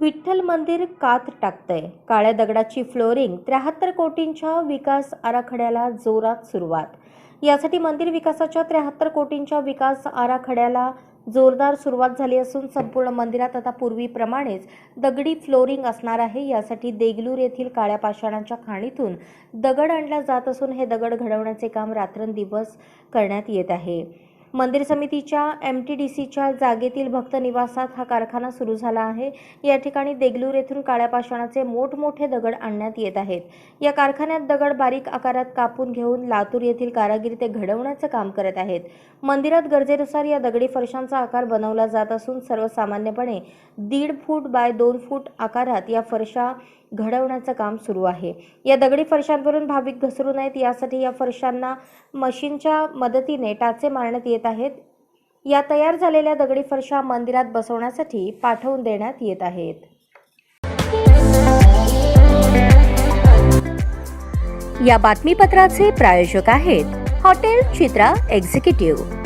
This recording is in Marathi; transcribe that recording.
विठ्ठल मंदिर कात टाकतंय. काळ्या दगडाची फ्लोरिंग त्र्याहत्तर कोटींच्या विकास आराखड्याला जोरात सुरुवात. यासाठी मंदिर विकासाच्या त्र्याहत्तर कोटींच्या विकास आराखड्याला जोरदार सुरुवात झाली असून संपूर्ण मंदिरात आता पूर्वीप्रमाणेच दगडी फ्लोरिंग असणार आहे. यासाठी देगलूर येथील काळ्या पाषाणाच्या खाणीतून दगड आणला जात असून हे दगड घडवण्याचे काम रात्रंदिवस करण्यात येत आहे. मंदिर समितीच्या एम टी डी सीच्या जागेतील भक्त निवासात हा कारखाना सुरू झाला आहे. या ठिकाणी देगलूर येथून काळ्या पाषाणाचे मोठमोठे दगड आणण्यात येत आहेत. या कारखान्यात दगड बारीक आकारात कापून घेऊन लातूर येथील कारागीर ते घडवण्याचं काम करत आहेत. मंदिरात गरजेनुसार या दगडी फरशांचा आकार बनवला जात असून सर्वसामान्यपणे दीड फूट बाय दोन फूट आकारात या फरशा घडवण्याचं काम सुरू आहे. या दगडी फरशांवरून भाविक घसरू नयेत. यासाठी या फरशांना मशीनच्या मदतीने टाचे मारण्यात येत आहेत. या तयार झालेल्या दगडी फरशा मंदिरात बसवण्यासाठी पाठवून देण्यात येत आहेत. या बातमीपत्राचे प्रायोजक आहेत हॉटेल चित्रा एक्झिक्युटिव्ह.